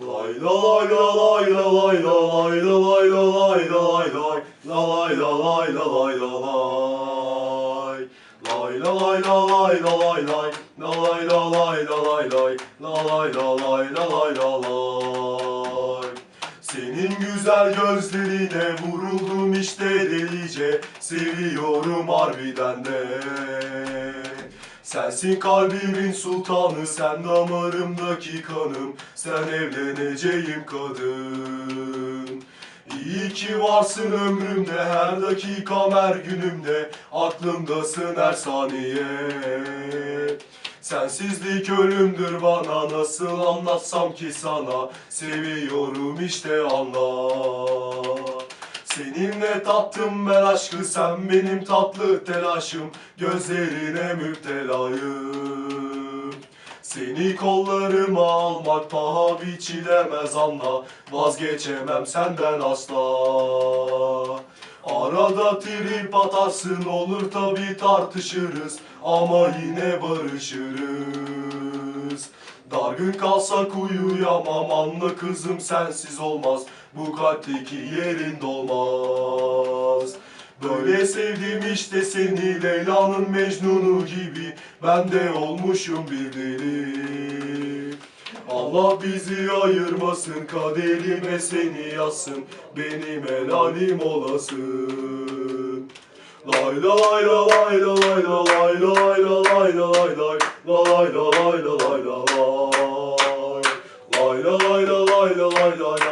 Lay la lay la lay la lay la lay la lay la lay la lay lay la lay la lay la lay la lay Lay la lay la lay la lay lay la lay la lay la lay lay la lay la lay la lay la lay Senin güzel gözlerine vuruldum işte delice. Seviyorum harbiden de Sensin kalbimin sultanı, sen damarımdaki kanım. Sen evleneceğim kadın. İyi ki varsın ömrümde, her dakikam her günümde. Aklımdasın her saniye. Sensizlik ölümdür bana, nasıl anlatsam ki sana? Seviyorum işte anla Seninle tattım ben aşkı sen benim tatlı telaşım. Gözlerine müptelayım. Seni kollarıma almak paha biçilemez anla. Vazgeçemem senden asla. Arada trip atarsın olur tabi tartışırız. Ama yine barışırız. Dargın kalsak uyuyamam anla kızım sensiz olmaz Bu kalpteki yerin dolmaz Böyle sevdim işte seni Leyla'nın Mecnun'u gibi Ben de olmuşum bir deli Allah bizi ayırmasın kaderime seni yazsın Benim helalim olasın Lay la lay la lay la lay la lay la lay la lay la lay lay la lay la lay la lay la lay Lay la lay la lay la lay